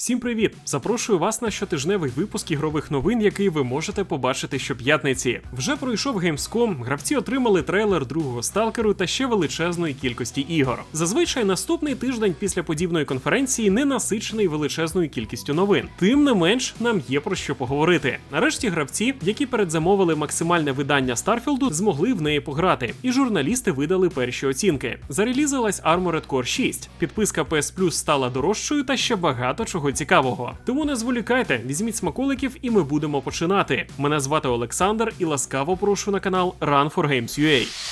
Всім привіт! Запрошую вас на щотижневий випуск ігрових новин, який ви можете побачити щоп'ятниці. Вже пройшов Gamescom, гравці отримали трейлер другого сталкеру та ще величезної кількості ігор. Зазвичай наступний тиждень після подібної конференції не насичений величезною кількістю новин. Тим не менш, нам є про що поговорити. Нарешті гравці, які передзамовили максимальне видання Старфілду, змогли в неї пограти, і журналісти видали перші оцінки. Зарелізилась Armored Core 6, підписка PS Plus стала дорожчою та ще багато чого цікавого. Тому не зволікайте, візьміть смаколиків, і ми будемо починати. Мене звати Олександр і ласкаво прошу на канал Run for Games UA.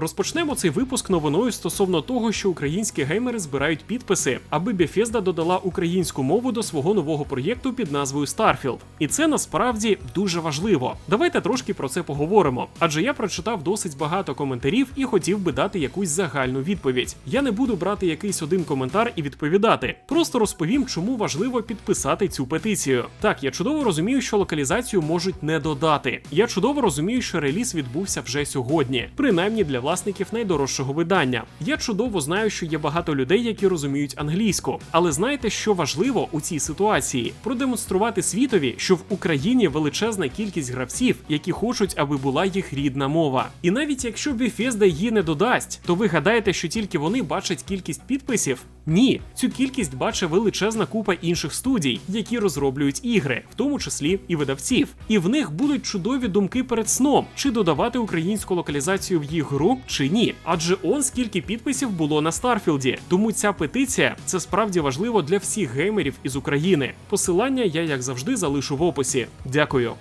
Розпочнемо цей випуск новиною стосовно того, що українські геймери збирають підписи, аби Bethesda додала українську мову до свого нового проєкту під назвою Starfield. І це насправді дуже важливо. Давайте трошки про це поговоримо. Адже я прочитав досить багато коментарів і хотів би дати якусь загальну відповідь. Я не буду брати якийсь один коментар і відповідати. Просто розповім, чому важливо підписати цю петицію. Так, я чудово розумію, що локалізацію можуть не додати. Я чудово розумію, що реліз відбувся вже сьогодні, принаймні для власників найдорожчого видання. Я чудово знаю, що є багато людей, які розуміють англійську. Але знаєте, що важливо у цій ситуації? Продемонструвати світові, що в Україні величезна кількість гравців, які хочуть, аби була їх рідна мова. І навіть якщо Bethesda її не додасть, то ви гадаєте, що тільки вони бачать кількість підписів? Ні, цю кількість бачить величезна купа інших студій, які розроблюють ігри, в тому числі і видавців. І в них будуть чудові думки перед сном, чи додавати українську локалізацію в їх гру, чи ні. Адже он скільки підписів було на Старфілді. Тому ця петиція це справді важливо для всіх геймерів із України. Посилання я, як завжди, залишу в описі. Дякую.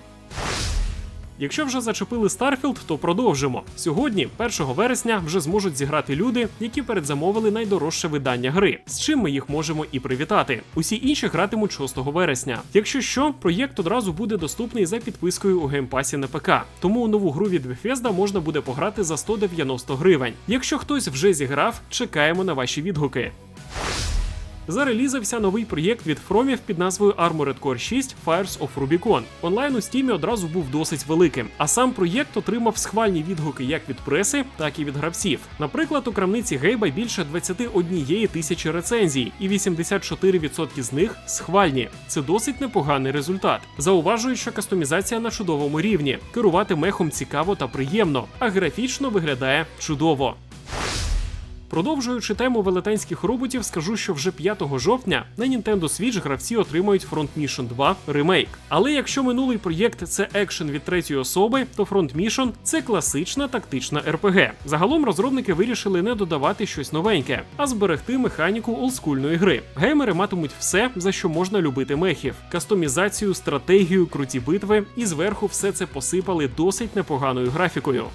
Якщо вже зачепили Старфілд, то продовжимо. Сьогодні, 1 вересня, вже зможуть зіграти люди, які передзамовили найдорожче видання гри, з чим ми їх можемо і привітати. Усі інші гратимуть 6 вересня. Якщо що, проєкт одразу буде доступний за підпискою у геймпасі на ПК. Тому у нову гру від Bethesda можна буде пограти за 190 гривень. Якщо хтось вже зіграв, чекаємо на ваші відгуки. Зарелізався новий проєкт від Фромів під назвою Armored Core 6 Fires of Rubicon. Онлайн у стімі одразу був досить великим, а сам проєкт отримав схвальні відгуки як від преси, так і від гравців. Наприклад, у крамниці Гейба більше 21 тисячі рецензій, і 84% з них схвальні. Це досить непоганий результат. Зауважую, що кастомізація на чудовому рівні. Керувати мехом цікаво та приємно, а графічно виглядає чудово. Продовжуючи тему велетенських роботів, скажу, що вже 5 жовтня на Nintendo Switch гравці отримають Front Mission 2 ремейк. Але якщо минулий проєкт це екшен від третьої особи, то Front Mission – це класична тактична RPG. Загалом розробники вирішили не додавати щось новеньке, а зберегти механіку олдскульної гри. Геймери матимуть все, за що можна любити мехів: кастомізацію, стратегію, круті битви, і зверху все це посипали досить непоганою графікою.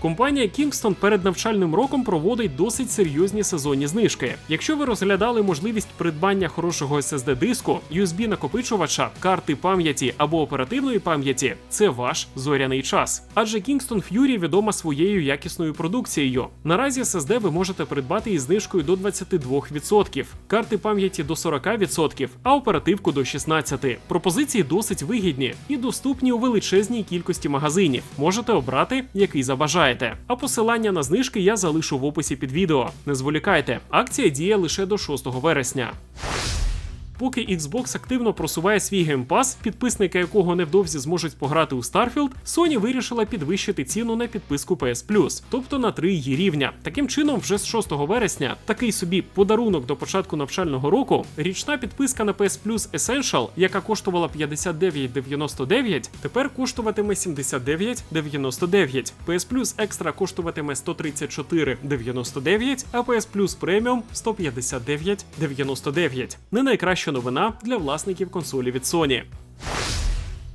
Компанія Kingston перед навчальним роком проводить досить серйозні сезонні знижки. Якщо ви розглядали можливість придбання хорошого SSD диску, USB накопичувача, карти пам'яті або оперативної пам'яті, це ваш зоряний час. Адже Kingston Fury відома своєю якісною продукцією. Наразі SSD ви можете придбати із знижкою до 22%, карти пам'яті до 40%, а оперативку до 16%. Пропозиції досить вигідні і доступні у величезній кількості магазинів. Можете обрати, який забажаєте. А посилання на знижки я залишу в описі під відео. Не зволікайте, акція діє лише до 6 вересня. Поки Xbox активно просуває свій геймпас, підписники якого невдовзі зможуть пограти у Starfield, Sony вирішила підвищити ціну на підписку PS Plus, тобто на 3 її рівня. Таким чином, вже з 6 вересня, такий собі подарунок до початку навчального року, річна підписка на PS Plus Essential, яка коштувала 59,99, тепер коштуватиме 79,99. PS Plus Extra коштуватиме 134,99, а PS Plus Premium 159,99. Не найкраще новина для власників консолі від Sony.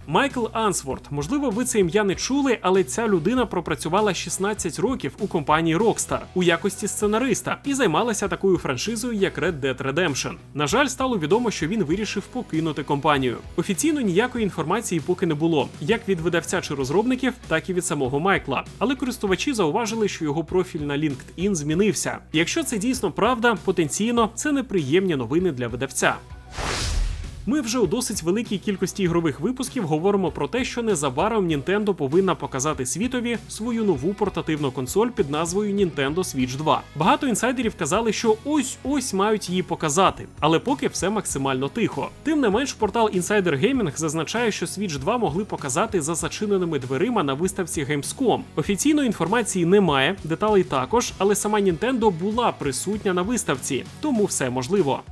Майкл Ансворт, можливо, ви це ім'я не чули, але ця людина пропрацювала 16 років у компанії Rockstar у якості сценариста і займалася такою франшизою, як Red Dead Redemption. На жаль, стало відомо, що він вирішив покинути компанію. Офіційно ніякої інформації поки не було, як від видавця чи розробників, так і від самого Майкла. Але користувачі зауважили, що його профіль на LinkedIn змінився. Якщо це дійсно правда, потенційно це неприємні новини для видавця. Ми вже у досить великій кількості ігрових випусків говоримо про те, що незабаром Nintendo повинна показати світові свою нову портативну консоль під назвою Nintendo Switch 2. Багато інсайдерів казали, що ось ось мають її показати, але поки все максимально тихо. Тим не менш, портал Insider Gaming зазначає, що Switch 2 могли показати за зачиненими дверима на виставці Gamescom. Офіційної інформації немає, деталей також, але сама Nintendo була присутня на виставці, тому все можливо.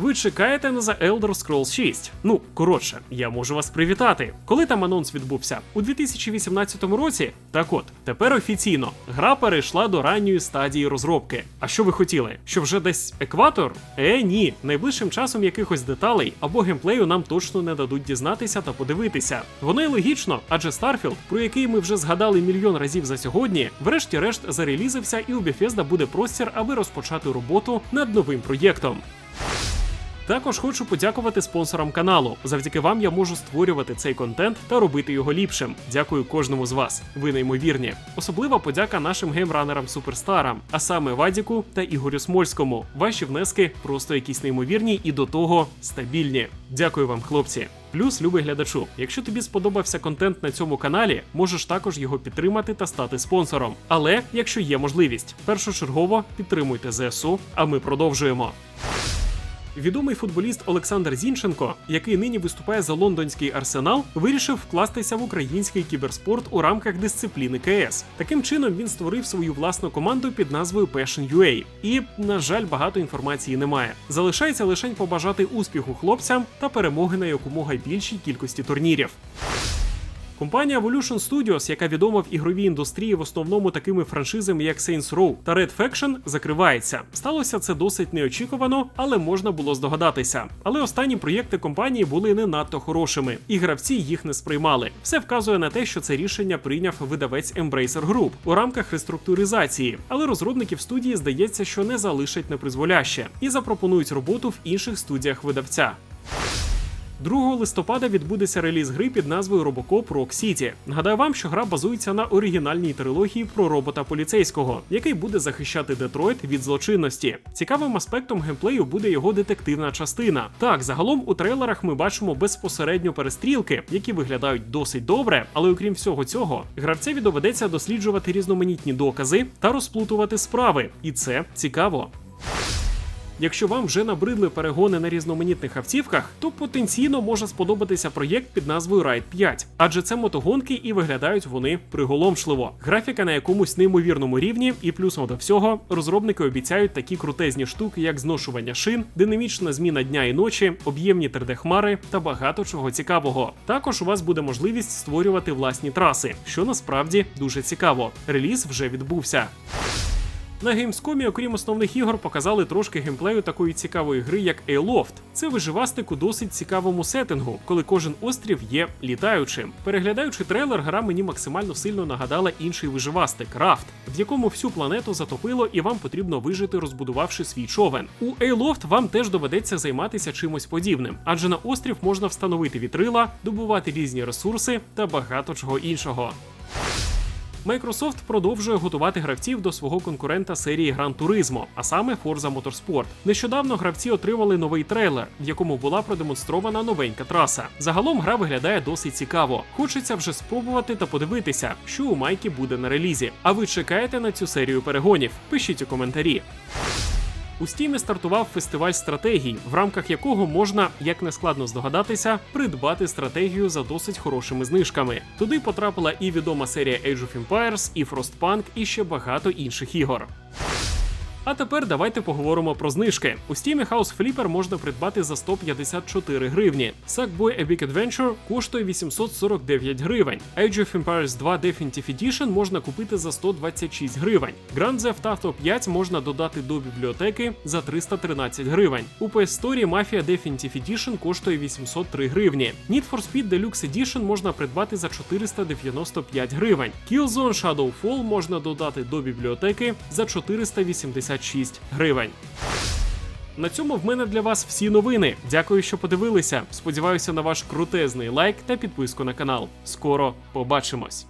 Ви чекаєте на The Elder Scrolls 6. Ну, коротше, я можу вас привітати. Коли там анонс відбувся? У 2018 році? Так от, тепер офіційно гра перейшла до ранньої стадії розробки. А що ви хотіли? Що вже десь екватор? Е, ні, найближчим часом якихось деталей або геймплею нам точно не дадуть дізнатися та подивитися. Воно й логічно, адже Starfield, про який ми вже згадали мільйон разів за сьогодні, врешті-решт зарелізився, і у Bethesda буде простір, аби розпочати роботу над новим проєктом. Також хочу подякувати спонсорам каналу. Завдяки вам я можу створювати цей контент та робити його ліпшим. Дякую кожному з вас. Ви неймовірні. Особлива подяка нашим геймранерам суперстарам, а саме Вадіку та Ігорю Смольському. Ваші внески просто якісь неймовірні і до того стабільні. Дякую вам, хлопці. Плюс, любий глядачу, якщо тобі сподобався контент на цьому каналі, можеш також його підтримати та стати спонсором. Але якщо є можливість, першочергово підтримуйте ЗСУ, а ми продовжуємо. Відомий футболіст Олександр Зінченко, який нині виступає за лондонський арсенал, вирішив вкластися в український кіберспорт у рамках дисципліни КС. Таким чином він створив свою власну команду під назвою Passion.ua. І, на жаль, багато інформації немає. Залишається лише побажати успіху хлопцям та перемоги на якомога більшій кількості турнірів. Компанія Evolution Studios, яка відома в ігровій індустрії в основному такими франшизами, як Saints Row та Red Faction, закривається. Сталося це досить неочікувано, але можна було здогадатися. Але останні проєкти компанії були не надто хорошими, і гравці їх не сприймали. Все вказує на те, що це рішення прийняв видавець Embracer Group у рамках реструктуризації, але розробників студії здається, що не залишать непризволяще і запропонують роботу в інших студіях видавця. 2 листопада відбудеться реліз гри під назвою Robocop Rock City. Нагадаю вам, що гра базується на оригінальній трилогії про робота поліцейського, який буде захищати Детройт від злочинності. Цікавим аспектом геймплею буде його детективна частина. Так, загалом у трейлерах ми бачимо безпосередньо перестрілки, які виглядають досить добре, але окрім всього цього, гравцеві доведеться досліджувати різноманітні докази та розплутувати справи, і це цікаво. Якщо вам вже набридли перегони на різноманітних автівках, то потенційно може сподобатися проєкт під назвою Ride 5, адже це мотогонки і виглядають вони приголомшливо. Графіка на якомусь неймовірному рівні, і плюсом до всього розробники обіцяють такі крутезні штуки, як зношування шин, динамічна зміна дня і ночі, об'ємні 3D-хмари та багато чого цікавого. Також у вас буде можливість створювати власні траси, що насправді дуже цікаво. Реліз вже відбувся. На Gamescom, окрім основних ігор, показали трошки геймплею такої цікавої гри, як Aloft. Це виживастик у досить цікавому сеттингу, коли кожен острів є літаючим. Переглядаючи трейлер, гра мені максимально сильно нагадала інший виживастик Рафт, в якому всю планету затопило і вам потрібно вижити, розбудувавши свій човен. У Aloft вам теж доведеться займатися чимось подібним, адже на острів можна встановити вітрила, добувати різні ресурси та багато чого іншого. Microsoft продовжує готувати гравців до свого конкурента серії Gran Turismo, а саме Forza Motorsport. Нещодавно гравці отримали новий трейлер, в якому була продемонстрована новенька траса. Загалом гра виглядає досить цікаво. Хочеться вже спробувати та подивитися, що у майки буде на релізі. А ви чекаєте на цю серію перегонів? Пишіть у коментарі. У стімі стартував фестиваль стратегій, в рамках якого можна, як не складно здогадатися, придбати стратегію за досить хорошими знижками. Туди потрапила і відома серія Age of Empires, і Frostpunk, і ще багато інших ігор. А тепер давайте поговоримо про знижки. У Steam House Flipper можна придбати за 154 гривні. Sackboy A Big Adventure коштує 849 гривень. Age of Empires 2 Definitive Edition можна купити за 126 гривень. Grand Theft Auto 5 можна додати до бібліотеки за 313 гривень. У PS Store Mafia Definitive Edition коштує 803 гривні. Need for Speed Deluxe Edition можна придбати за 495 гривень. Killzone Shadowfall можна додати до бібліотеки за 480 56 гривень. На цьому в мене для вас всі новини. Дякую, що подивилися. Сподіваюся на ваш крутезний лайк та підписку на канал. Скоро побачимось.